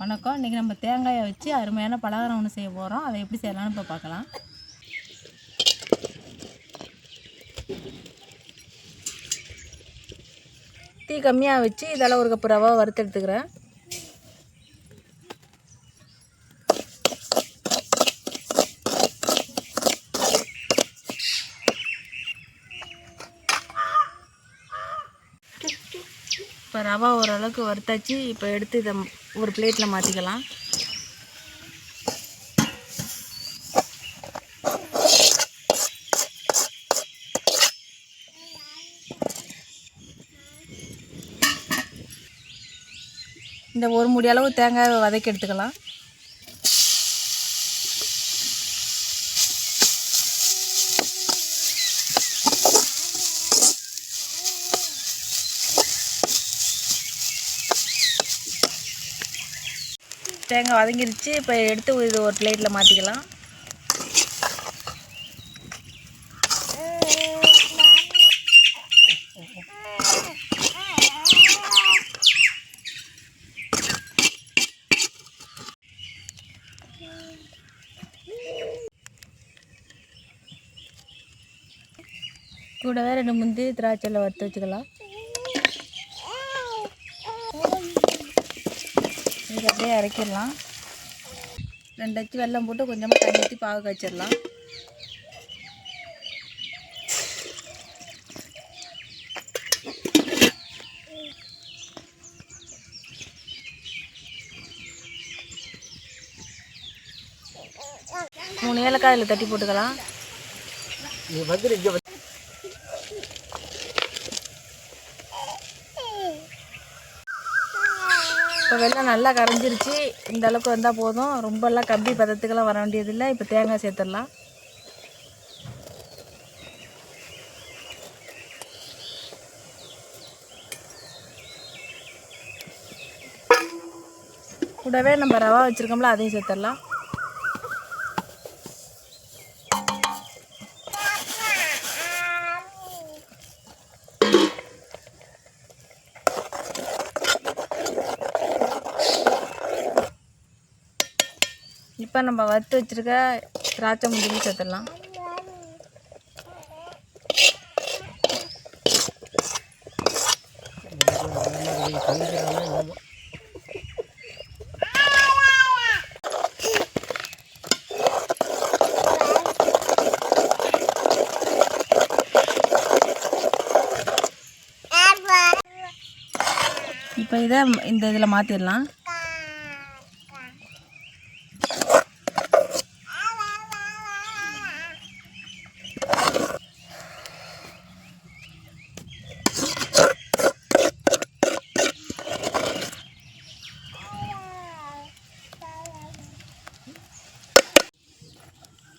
வணக்கம். இன்றைக்கி நம்ம தேங்காயை வச்சு அருமையான பலகாரம் ஒன்று செய்ய போகிறோம் அதை எப்படி செய்யலாம்னு இப்போ பார்க்கலாம். தீ கம்மியாக வச்சு இதெல்லாம் ஒரு கப்பு ரவா வறுத்து எடுத்துக்கிறேன். இப்போ ரவா ஓரளவுக்கு வறுத்தாச்சு. இப்போ எடுத்து இதை ஒரு பிளேட்டில் மாற்றிக்கலாம் இந்த ஒரு முடி அளவு தேங்காயை வதக்கி எடுத்துக்கலாம். தேங்காய் வதங்கிருச்சு. இப்போ எடுத்து இது ஒரு பிளேட்டில் மாற்றிக்கலாம் கூடவே ரெண்டு முந்திரி திராட்சையில் வறுத்து வச்சுக்கலாம். இது அப்படியே இறக்கிடலாம் ரெண்டு அச்சு வெல்லம் போட்டு கொஞ்சமாக தண்ணி ஊற்றி பாகு காய்ச்சிடலாம். மூணு ஏலக்காய் இதில் தட்டி போட்டுக்கலாம். இப்போ வெள்ளம் நல்லா கரைஞ்சிருச்சு. இந்த அளவுக்கு வந்தால் போதும். ரொம்பலாம் கம்பி பதத்துக்கெல்லாம் வர வேண்டியதில்லை. இப்போ தேங்காய் சேர்த்துடலாம். கூடவே நம்ம ரவா வச்சுருக்கோம்ல அதையும் சேர்த்துடலாம். இப்போ நம்ம வறுத்து வச்சுருக்க திராட்சை முந்திரி சேர்த்துடலாம். இப்போ இதை இந்த இதில் மாற்றிடலாம்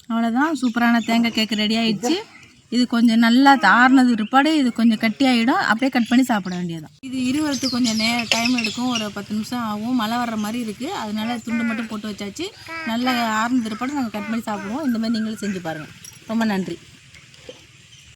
அவ்வளோதான் சூப்பரான தேங்காய் கேக்கு ரெடி ஆயிடுச்சு. இது கொஞ்சம் நல்லா ஆறுனது பிற்பாடு இது கொஞ்சம் கட்டி ஆகிடும் அப்படியே கட் பண்ணி சாப்பிட வேண்டியதான் இது இருவரத்துக்கு கொஞ்சம் நே டைம் எடுக்கும். ஒரு பத்து நிமிஷம் ஆகும். மழை வர்ற மாதிரி இருக்குது அதனால துண்டு மட்டும் போட்டு வச்சாச்சு. நல்லா ஆறுனது பிற்பாடு நாங்கள் கட் பண்ணி சாப்பிடுவோம். இந்த மாதிரி நீங்களும் செஞ்சு பாருங்கள் ரொம்ப நன்றி.